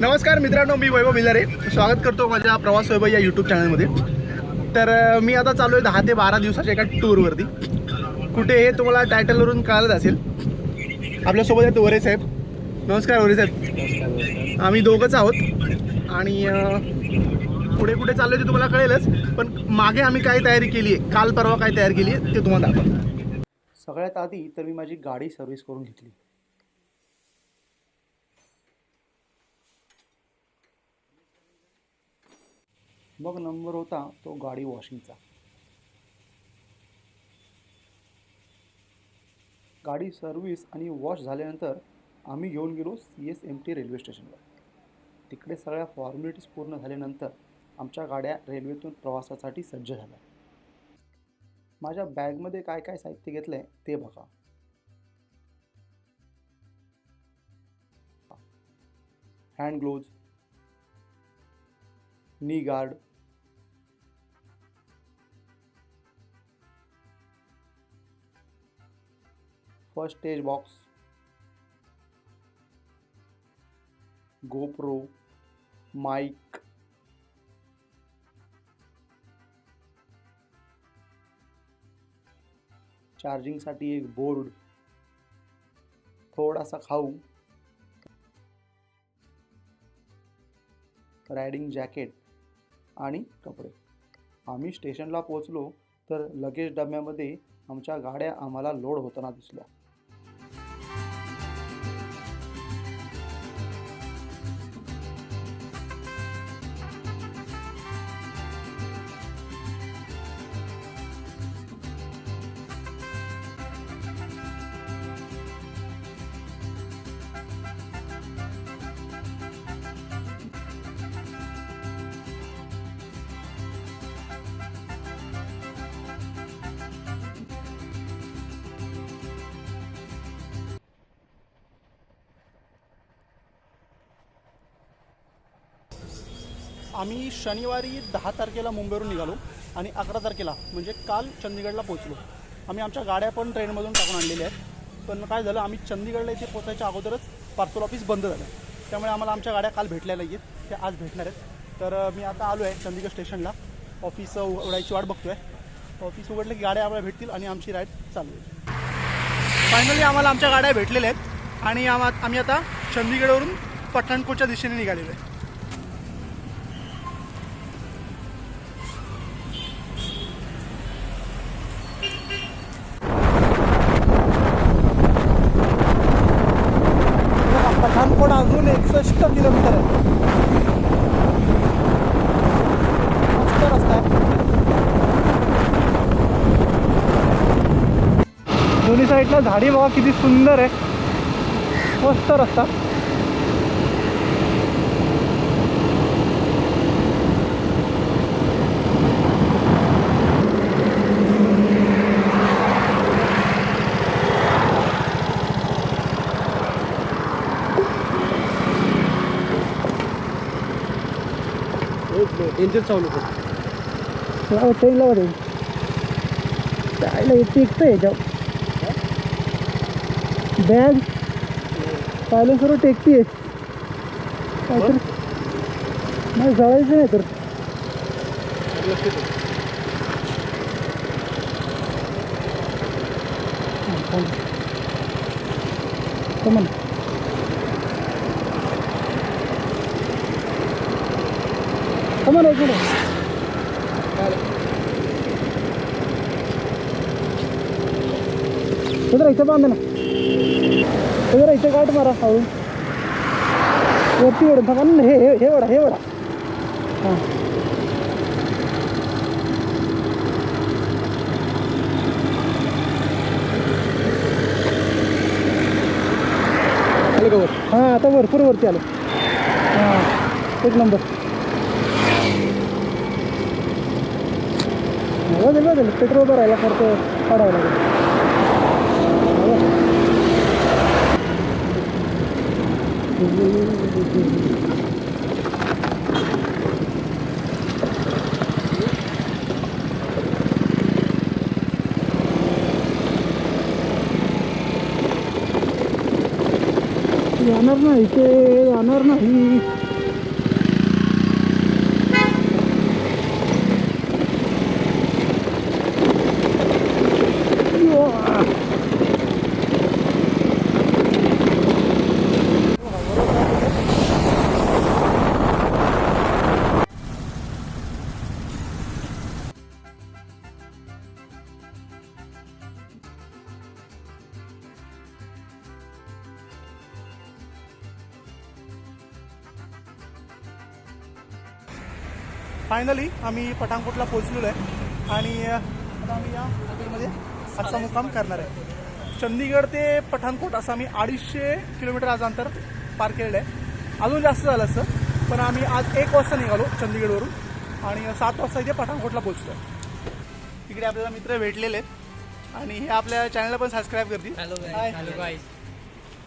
नमस्कार मित्रांनो मी वैभव मिलारे. स्वागत करतो माझ्या प्रवास वैभव या यूट्यूब चॅनलमध्ये तर मी आता चालू आहे दहा ते बारा दिवसाच्या एका टूरवरती कुठे हे तुम्हाला टायटलवरून कळालंच असेल. आपल्यासोबत आहेत वरे साहेब. नमस्कार वरे साहेब. आम्ही दोघंच आहोत. आणि पुढे कुठे चाललो ते तुम्हाला कळेलच. पण मागे आम्ही काय तयारी केली आहे काल परवा काय तयारी केली आहे ते तुम्हाला दाखवा सगळ्यात आधी तर मी माझी गाडी सर्व्हिस करून घेतली. मग नंबर होता तो गाडी वॉशिंगचा. गाडी सर्व्हिस आणि वॉश झाल्यानंतर आम्ही घेऊन गेलो C S M T railway स्टेशनवर. तिकडे सगळ्या फॉर्मॅलिटीज पूर्ण झाल्यानंतर आमच्या गाड्या रेल्वेतून प्रवासासाठी सज्ज झाल्या. माझ्या बॅगमध्ये काय काय साहित्य घेतलं आहे ते बघा. Hand gloves knee guard first stage box GoPro mic चार्जिंगसाठी एक बोर्ड थोडासा खाऊ रायडिंग जॅकेट आणि कपडे. आम्ही स्टेशनला पोहोचलो तर लगेज डब्यामध्ये आमच्या गाड्या आम्हाला लोड होताना दिसल्या. आम्ही शनिवारी दहा तारखेला मुंबईवरून निघालो आणि अकरा तारखेला म्हणजे काल चंदीगडला पोहोचलो. आम्ही आमच्या गाड्या पण ट्रेनमधून टाकून आणलेल्या आहेत. पण काय झालं आम्ही चंदीगडला इथे पोचायच्या अगोदरच पार्सल ऑफिस बंद झालं. त्यामुळे आम्हाला आमच्या गाड्या काल भेटल्या नाही आहेत त्या आज भेटणार आहेत. तर मी आता आलो आहे चंदीगड स्टेशनला. ऑफिस उघडायची वाट बघतो आहे ऑफिस उघडलं की गाड्या आम्हाला भेटतील आणि आमची राईड चालू आहे फायनली आम्हाला आमच्या गाड्या भेटलेल्या आहेत. आणि आम्हा आम्ही आता चंदीगडवरून पठाणकोटच्या दिशेने निघालेलो आहे. पण अजून एकसष्ट किलोमीटर आहे. मस्त रस्ता आहे. दोन्ही साईडला झाडी बघा किती सुंदर आहे. मस्त रस्ता. इंजिन चालू लावा ट्रेन लावा ट्रेन चायला टिकतं याच्यावर. बॅग चालू सर्व टेकती आहे काहीतरी नाही जळायचं नाही तर. कमन. कमन एक मिनिट. जरा इथं बांधा ना तो जरा इथं काढ मारा हळू वरती ओढून थांबा ना हे हे हे ओढा हे ओढा. हां. हां आता भरपूर वरती आलो. हां एक number. वाजेल वाजेल पेट्रोल भरायला खर्च काढावा लागेल जाणार नाही ते जाणार नाही Finally आम्ही पठाणकोटला पोहोचलेलो आहे. आणि आता आम्ही या हॉटेलमध्ये आजचा मुक्काम करणार आहे. चंदीगड ते पठाणकोट असं आम्ही अडीचशे किलोमीटर आज अंतर पार केलेलं आहे. अजून जास्त झालं असतं पण आम्ही आज एक वाजता निघालो चंदीगडवरून. आणि सात वाजता इथे पठाणकोटला पोहोचलो तिकडे आपल्याला मित्र भेटलेले आहेत. आणि हे आपल्या चॅनलला पण सबस्क्राईब करतील. हॅलो. हॅलो